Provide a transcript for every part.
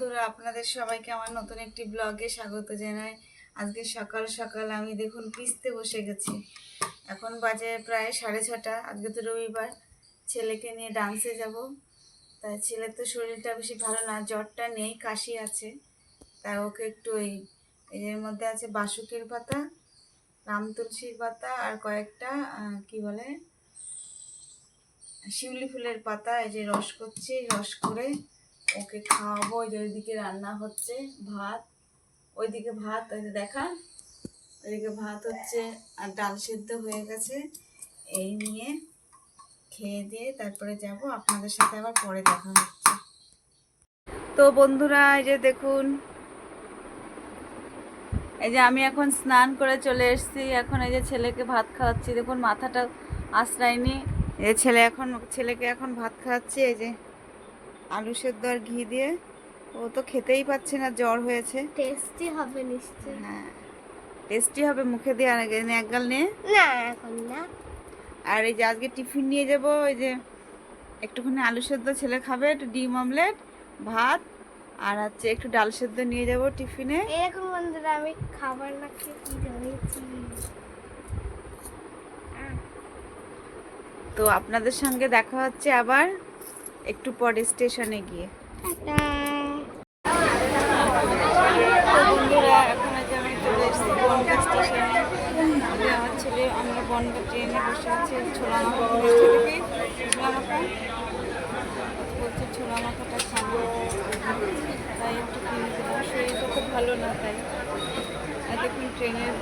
বন্ধুরা, আপনাদের সবাইকে আমার নতুন একটি ব্লগে স্বাগত জানাই। আজকে সকাল সকাল আমি দেখুন পিসতে বসে গেছি। এখন বাজে প্রায় সাড়ে ছটা, আজকে তো রবিবার। ছেলেকে নিয়ে ডান্সে যাব। তা ছেলের তো শরীরটা বেশি ভালো না, জ্বরটা নেই, কাশি আছে। তা ওকে একটু ওই এর মধ্যে আছে বাসুকের পাতা, রাম তুলসীর পাতা আর কয়েকটা কি বলে, শিউলি ফুলের পাতা, এই যে রস করছি, রস করে ওকে খাওয়াবো ওই যে ওইদিকে রান্না হচ্ছে ভাত, ওইদিকে ভাত ওই যে দেখা, ওইদিকে ভাত হচ্ছে আর ডাল সেদ্ধ হয়ে গেছে, এই নিয়ে খেয়ে দিয়ে তারপরে যাব, আপনাদের সাথে আবার পরে দেখা হচ্ছে। তো বন্ধুরা, এই যে দেখুন, এই যে আমি এখন স্নান করে চলে এসেছি, এখন এই যে ছেলেকে ভাত খাওয়াচ্ছি, দেখুন মাথাটা আশ্রায়নি এই ছেলে এখন, ছেলেকে এখন ভাত খাওয়াচ্ছি, এই যে আলু সেদ্ধ আর ঘি দিয়ে। ও তো খেতেই পাচ্ছে না জ্বর হয়েছে। টেস্টি হবে নিশ্চয় হ্যাঁ টেস্টি হবে মুখে দিয়ে আর এক গাল নিয়ে। না এখন না। আর এই যে আজকে টিফিন নিয়ে যাব ওই যে একটুখানি আলু সেদ্ধ ছেলে খাবে একটু ডিম অমলেট ভাত আর হচ্ছে একটু ডাল সেদ্ধ নিয়ে যাব টিফিনে। এরকম বন্ধুরা আমি খাবার না খেয়ে কি তো আপনাদের সঙ্গে দেখা হচ্ছে আবার। একটু পরে স্টেশনে গিয়ে। বন্ধুরা এখন আজ আমি চলে এসেছি বনগা স্টেশনে। আমি আমার ছেলে আমরা বনগা ট্রেনে বসে আছি ছোলা মাখা মিষ্টি থেকে ছোলা মাখা বলছে ছোলা মাখাটা খাব তাই একটু কিনে দিলাম। শরীরটা খুব ভালো না তাই। দেখুন ট্রেনের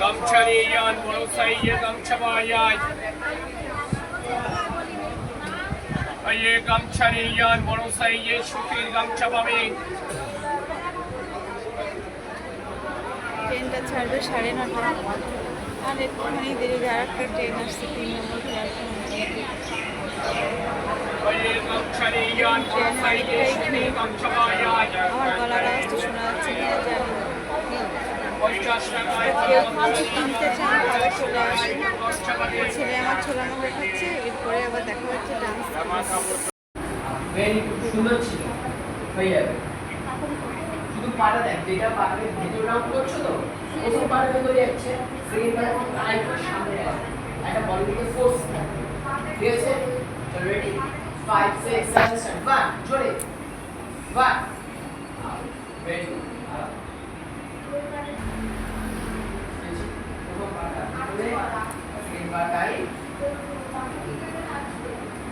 গামছা নিয়ে যান বড় সাইজে গামছা পাওয়া যায়। এই গামছা নিয়ে যান বড় সাইজে সুতির গামছা পাবে। ট্রেনটা ছাড়বে সাড়ে নটা। আর একটুখানি দেরি আর একটা ট্রেন আসছে তিন নম্বর প্ল্যাটফর্মে এই যে গামছা নিয়ে যান বড় সাইজে সুতির গামছা পাওয়া যায় আমার গলার আওয়াজটা শোনা যাচ্ছে না জানি পঞ্চাশ টাকায় কেউ কিছু এরপরে আবার দেখা হচ্ছে ডান্স সুন্দর হয়ে যাবে শুধু পাটা দেখ যেটা পাটাকে ভেতর রাউন্ড করছ তো প্রথম পাটা ভেতরে যাচ্ছে সেকেন্ড পাটা আরেকটু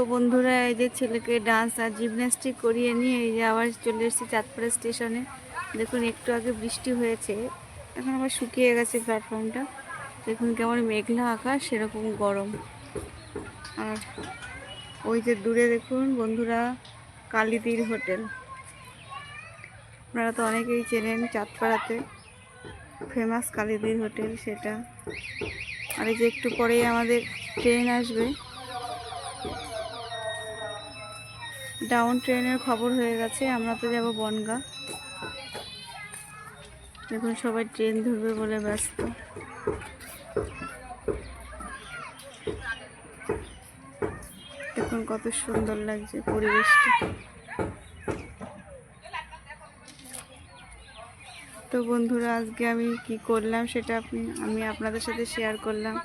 তো বন্ধুরা, এই যে ছেলেকে ডান্স আর জিমন্যাস্টিক করিয়ে নিয়ে এই যে আবার চলে এসেছি চাঁদপাড়া স্টেশনে দেখুন, একটু আগে বৃষ্টি হয়েছে। এখন আবার শুকিয়ে গেছে প্ল্যাটফর্মটা দেখুন, কেমন মেঘলা আকাশ, সেরকম গরম। আর ওই যে দূরে দেখুন, বন্ধুরা, কালীতীর হোটেল। আপনারা তো অনেকেই চেনেন চাঁদপাড়াতে। ফেমাস কালীতীর হোটেল সেটা। আর এই যে একটু পরেই আমাদের ট্রেন আসবে। ডাউন ট্রেনের খবর হয়ে গেছে, আমরা তো যাব বনগা। দেখুন সবাই ট্রেন ধরবে বলে ব্যস্ত। দেখুন কত সুন্দর লাগছে পরিবেশটা। তো বন্ধুরা, আজকে আমি কি করলাম সেটা আপনি, আমি আপনাদের সাথে শেয়ার করলাম।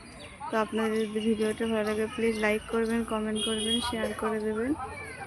তো আপনাদের যদি ভিডিওটা ভালো লাগে প্লিজ লাইক করবেন কমেন্ট করবেন শেয়ার করে দেবেন।